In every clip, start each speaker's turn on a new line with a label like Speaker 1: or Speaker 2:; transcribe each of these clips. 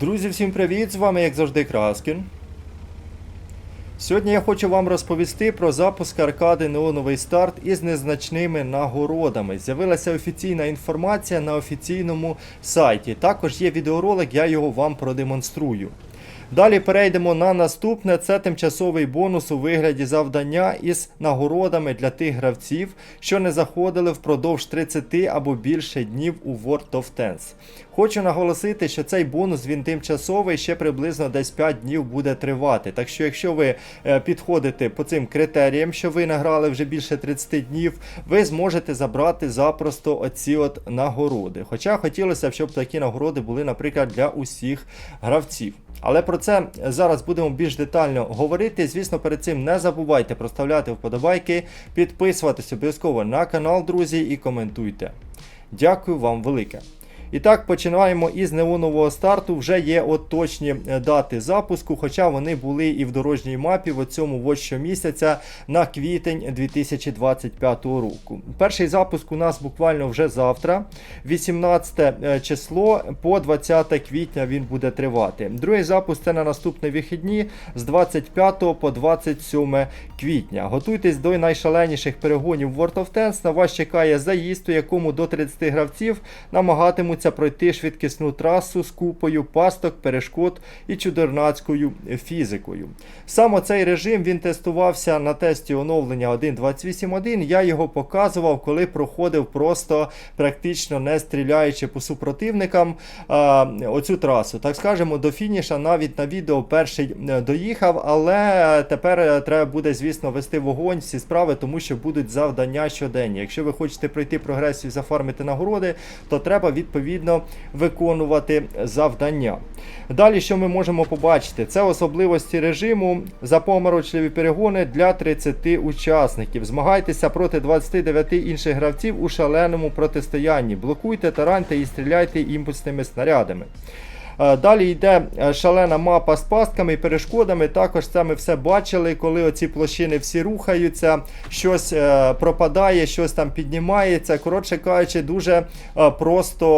Speaker 1: Друзі, всім привіт! З вами, як завжди, Краскін. Сьогодні я хочу вам розповісти про запуск аркади Неоновий старт із незначними нагородами. З'явилася офіційна інформація на офіційному сайті. Також є відеоролик, я його вам продемонструю. Далі перейдемо на наступне. Це тимчасовий бонус у вигляді завдання із нагородами для тих гравців, що не заходили впродовж 30 або більше днів у World of Tanks. Хочу наголосити, що цей бонус він тимчасовий, ще приблизно десь 5 днів буде тривати. Так що, якщо ви е, підходите по цим критеріям, що ви награли вже більше 30 днів, ви зможете забрати запросто оці от нагороди. Хоча хотілося б, щоб такі нагороди були, наприклад, для усіх гравців. Але про це зараз будемо більш детально говорити. Звісно, перед цим не забувайте проставляти вподобайки, підписуватись обов'язково на канал, друзі, і коментуйте. Дякую вам велике. І так, починаємо із неонового старту. Вже є от точні е, дати запуску, хоча вони були і в дорожній мапі в цьому от щомісяця на квітень 2025 року. Перший запуск у нас буквально вже завтра, 18 е, число по 20 квітня він буде тривати. Другий запуск це на наступні вихідні з 25 по 27 квітня. Готуйтесь до найшаленіших перегонів World of Tanks. На вас чекає заїзд, у якому до 30 гравців намагатимуться пройти швидкісну трасу з купою пасток, перешкод і чудернацькою фізикою. Саме цей режим він тестувався на тесті оновлення 1.28.1. Я його показував, коли проходив просто практично не стріляючи по супротивникам а, оцю трасу. Так скажемо, до фініша навіть на відео перший е, доїхав, але тепер е, треба буде, звісно, вести вогонь всі справи, тому що будуть завдання щоденні. Якщо ви хочете пройти прогресію, зафармити нагороди, то треба відповідно виконувати завдання. Далі, що ми можемо побачити, це особливості режиму запоморочливі перегони для 30 учасників. Змагайтеся проти 29 інших гравців у шаленому протистоянні. Блокуйте, тараньте і стріляйте імпульсними снарядами. Е, Далі йде е, шалена мапа з пастками і перешкодами. Також це ми все бачили, коли оці площини всі рухаються, щось е, пропадає, щось там піднімається. Коротше кажучи, дуже просто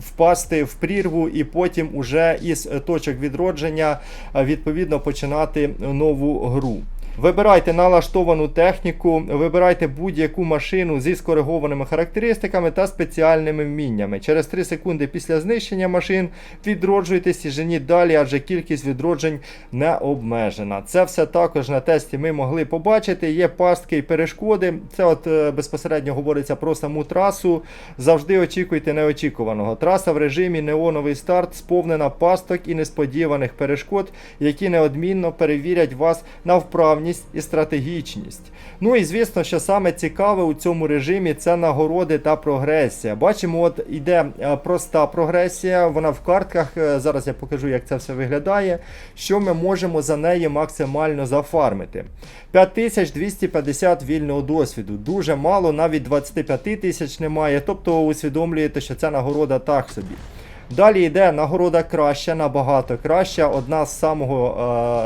Speaker 1: впасти в прірву і потім уже із точок відродження відповідно починати нову гру. Вибирайте налаштовану техніку, вибирайте будь-яку машину зі скоригованими характеристиками та спеціальними вміннями. Через 3 секунди після знищення машин відроджуйтесь і женіть далі, адже кількість відроджень не обмежена. Це все також на тесті ми могли побачити. Є пастки і перешкоди. Це от е, безпосередньо говориться про саму трасу. Завжди очікуйте неочікуваного. Траса в режимі неоновий старт сповнена пасток і несподіваних перешкод, які неодмінно перевірять вас на вправність і стратегічність. Ну і звісно, що саме цікаве у цьому режимі це нагороди та прогресія. Бачимо, от іде е, проста прогресія, вона в картках. е, Зараз я покажу, як це все виглядає. Що ми можемо за неї максимально зафармити. 5250 вільного досвіду. Дуже мало, навіть 25 тисяч немає. Тобто усвідомлюєте, що це нагорода так собі. Далі йде нагорода краща, набагато краща. Одна з самого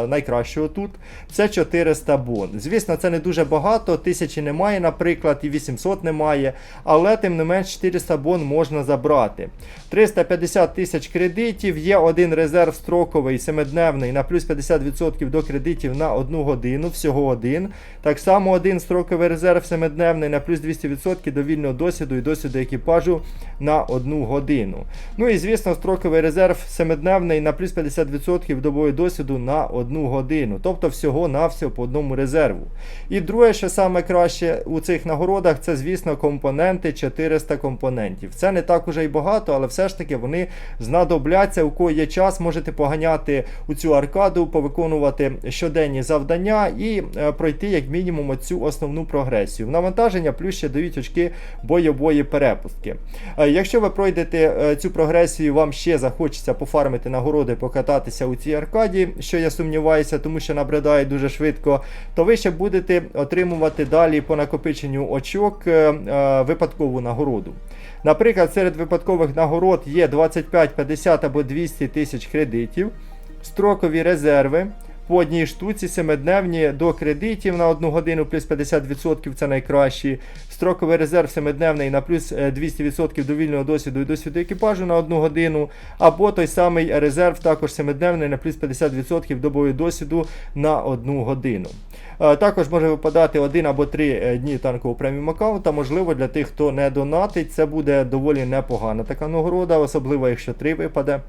Speaker 1: е, найкращого тут. Це 400 бон. Звісно, це не дуже багато, тисячі немає, наприклад, і 800 немає. Але тим не менш 400 бон можна забрати. 350 тисяч кредитів, є один резерв строковий, 7-дневний на плюс 50% до кредитів на одну годину, всього один. Так само один строковий резерв 7-дневний на плюс 200% до вільного досвіду і досвіду екіпажу на одну годину. Ну і звісно, строковий резерв 7-дневний на плюс 50% добового досвіду на одну годину. Тобто всього на всього по одному резерву. І друге, що саме краще у цих нагородах, це, звісно, компоненти 400 компонентів. Це не так уже й багато, але все ж таки вони знадобляться. У кого є час, можете поганяти у цю аркаду, повиконувати щоденні завдання і е, пройти як мінімум цю основну прогресію. В навантаження плюс ще дають очки бойової перепустки. Е, Якщо ви пройдете е, цю прогресію, вам ще захочеться пофармити нагороди, покататися у цій аркаді, що я сумніваюся, тому що набридає дуже швидко, то ви ще будете отримувати далі по накопиченню очок е, е, випадкову нагороду. Наприклад, серед випадкових нагород є 25, 50 або 200 тисяч кредитів, строкові резерви, по одній штуці, 7-дневні до кредитів на 1 годину, плюс 50% це найкращі. Строковий резерв 7-дневний на плюс е, 200% до вільного досвіду і досвіду екіпажу на 1 годину. Або той самий резерв також 7-дневний на плюс 50% до бою досвіду на 1 годину. Е, Також може випадати один або три е, дні танкового преміум аккаунта. Можливо, для тих, хто не донатить, це буде доволі непогана така нагорода, особливо якщо три випаде.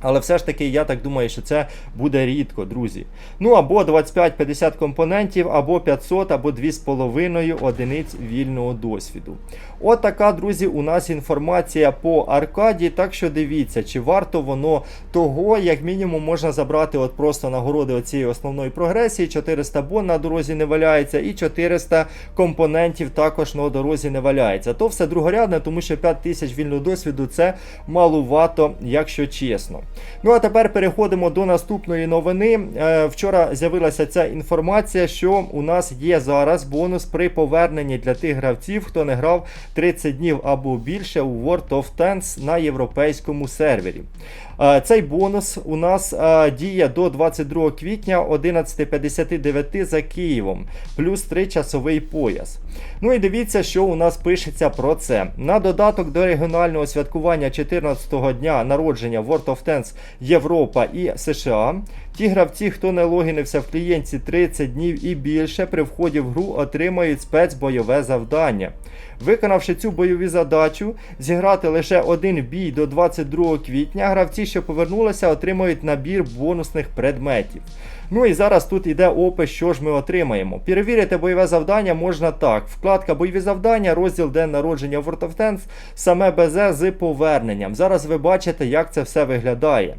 Speaker 1: Але все ж таки, я так думаю, що це буде рідко, друзі. Ну або 25-50 компонентів, або 500, або 2,5 одиниць вільного досвіду. От така, друзі, у нас інформація по аркаді. Так що дивіться, чи варто воно того, як мінімум, можна забрати от просто нагороди оцієї основної прогресії. 400 бон на дорозі не валяється, і 400 компонентів також на дорозі не валяється. То все другорядне, тому що 5000 вільного досвіду це малувато, якщо чесно. Ну а тепер переходимо до наступної новини. Е, Вчора з'явилася ця інформація, що у нас є зараз бонус при поверненні для тих гравців, хто не грав 30 днів або більше у World of Tanks на європейському сервері. Е, Цей бонус у нас е, діє до 22 квітня 11.59 за Києвом, плюс 3 часовий пояс. Ну і дивіться, що у нас пишеться про це. На додаток до регіонального святкування 14-го дня народження World of Tanks Європа і США. Ті гравці, хто не логінився в клієнті 30 днів і більше, при вході в гру отримають спецбойове завдання. Виконавши цю бойову задачу, зіграти лише один бій до 22 квітня, гравці, що повернулися, отримають набір бонусних предметів. Ну і зараз тут іде опис, що ж ми отримаємо. Перевірити бойове завдання можна так. Вкладка бойові завдання, розділ День народження World of Tanks, саме БЗ з поверненням. Зараз ви бачите, як це все виглядає.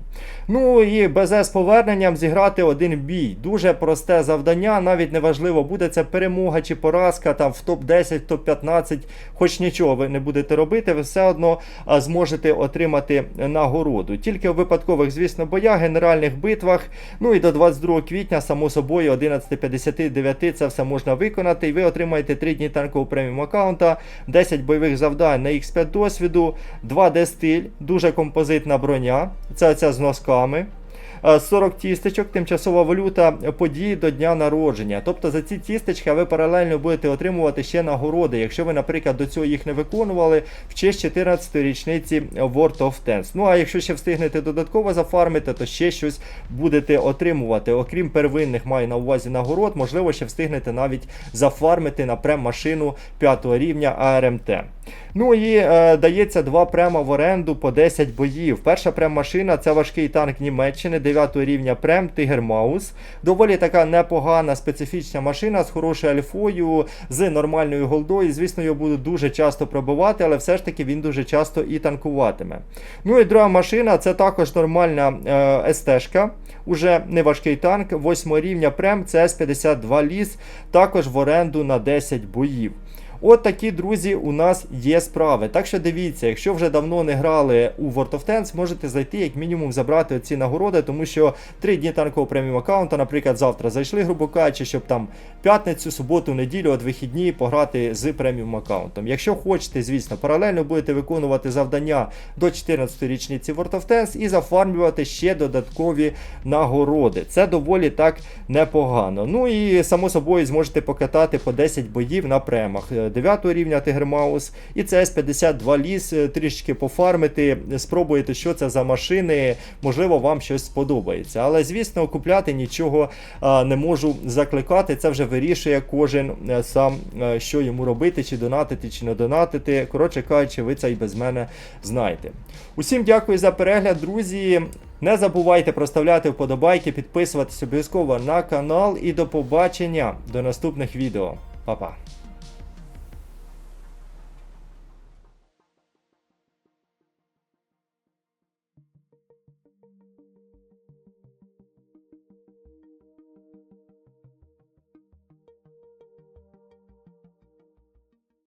Speaker 1: Ну і БЗ з поверненням зіграти один бій. Дуже просте завдання, навіть не важливо, буде це перемога чи поразка там в топ-10, топ-15, хоч нічого ви не будете робити, ви все одно зможете отримати нагороду. Тільки в випадкових, звісно, боях, генеральних битвах. Ну і до 22 квітня, само собою, 11.59 це все можна виконати. І ви отримаєте 3 дні танкового преміум аккаунта, 10 бойових завдань на X5 досвіду, 2D стиль, дуже композитна броня. Це оця з носками. Е, 40 тістечок, тимчасова валюта події до дня народження. Тобто за ці тістечка ви паралельно будете отримувати ще нагороди, якщо ви, наприклад, до цього їх не виконували в честь 14-ї річниці World of Tanks. Ну а якщо ще встигнете додатково зафармити, то ще щось будете отримувати. Окрім первинних, маю на увазі нагород, можливо, ще встигнете навіть зафармити на прем-машину 5 рівня АРМТ. Ну і е, дається два према в оренду по 10 боїв. Перша прем-машина це важкий танк Німеччини 9 рівня прем Тигер Маус. Доволі така непогана специфічна машина з хорошою альфою, з нормальною голдою. Звісно, його будуть дуже часто пробивати, але все ж таки він дуже часто і танкуватиме. Ну і друга машина це також нормальна е, СТ-шка. Уже не важкий танк, 8 рівня прем CS-52 ліс, також в оренду на 10 боїв. От такі, друзі, у нас є справи. Так що дивіться, якщо вже давно не грали у World of Tanks, можете зайти, як мінімум, забрати оці нагороди, тому що 3 дні танкового преміум аккаунта, наприклад, завтра зайшли, грубо кажучи, щоб там п'ятницю, суботу, неділю, от вихідні пограти з преміум аккаунтом. Якщо хочете, звісно, паралельно будете виконувати завдання до 14-ї річниці World of Tanks і зафармлювати ще додаткові нагороди. Це доволі так непогано. Ну і само собою зможете покатати по 10 боїв на премах. 9 рівня Тигр Маус і CS52 ліс е, трішки пофармити, спробуєте, що це за машини, можливо, вам щось сподобається. Але, звісно, купляти нічого не можу закликати. Це вже вирішує кожен е, сам, е, що йому робити, чи донатити, чи не донатити. Коротше кажучи, ви це і без мене знаєте. Усім дякую за перегляд, друзі. Не забувайте проставляти вподобайки, підписуватись обов'язково на канал і до побачення до наступних відео. Па-па.